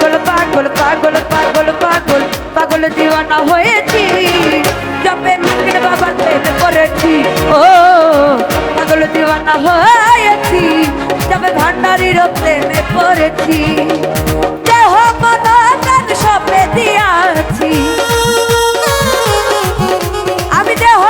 পাগল পাগল পাগল পাগল পাগল পাগল দিওয়ানা হয়েছি। জপে মুখের বাবা প্রেম করেছি, ও, পাগল দিওয়ানা হয়েছি। জবে ভান্ডারির প্রেমে পড়েছি, দেহ মন প্রাণ সবে দিয়াছি। আমি দেহ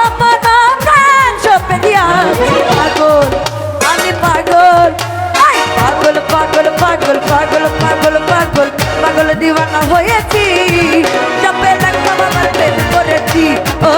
পাগল পাগল পাগল পাগল দিওয়ানা হয়েছি। জপে লাগবা বাবার প্রেম করেছি। ও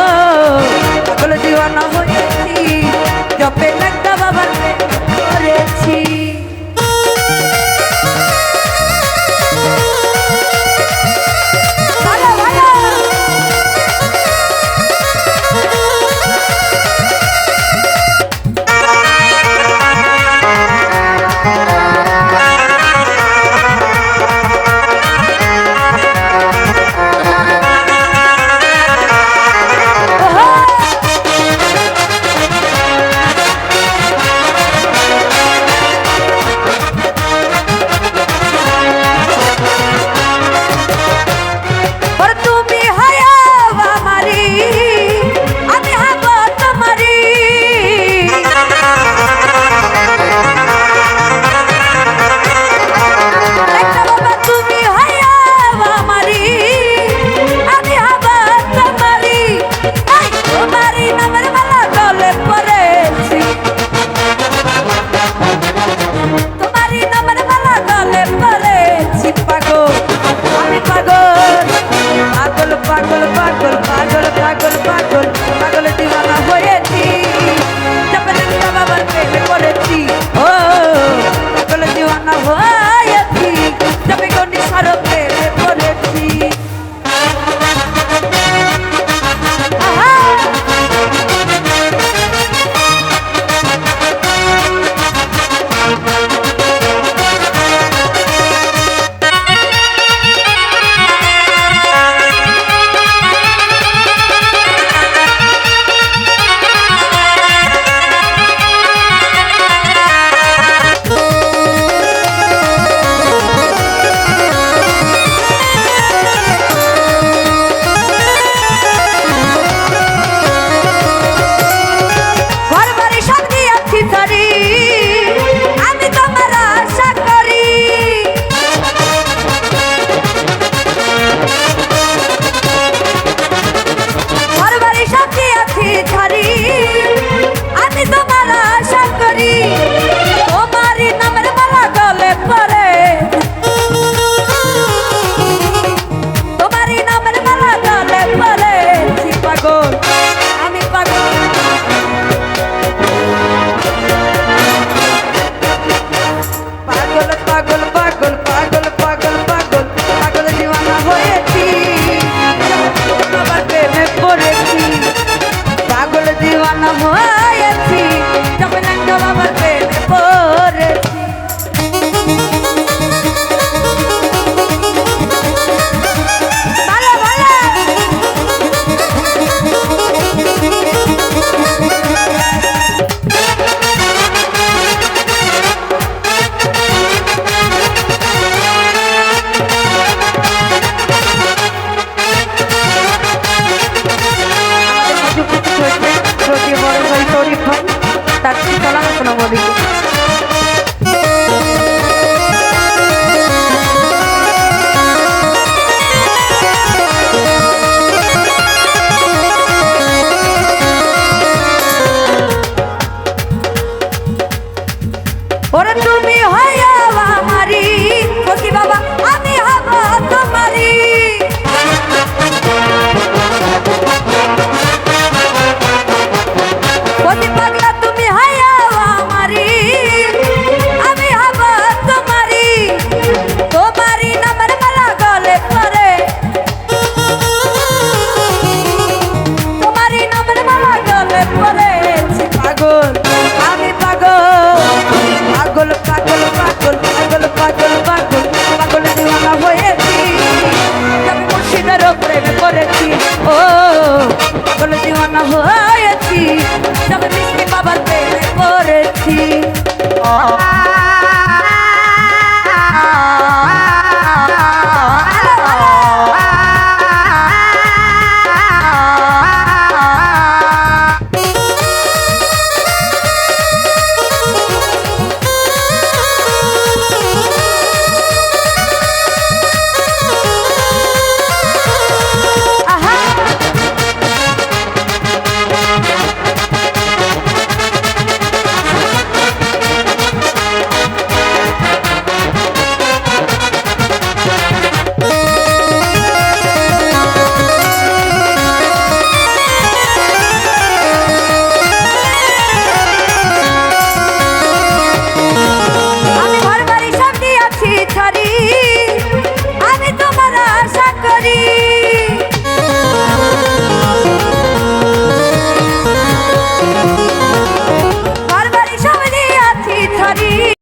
বানাবো আছি যখন একটা বাবার পেটে পড় ওরে তুমি হয়ে পাগল দিওয়ানা হয়েছি। তবে মিষ্টি বাবার পড়েছি।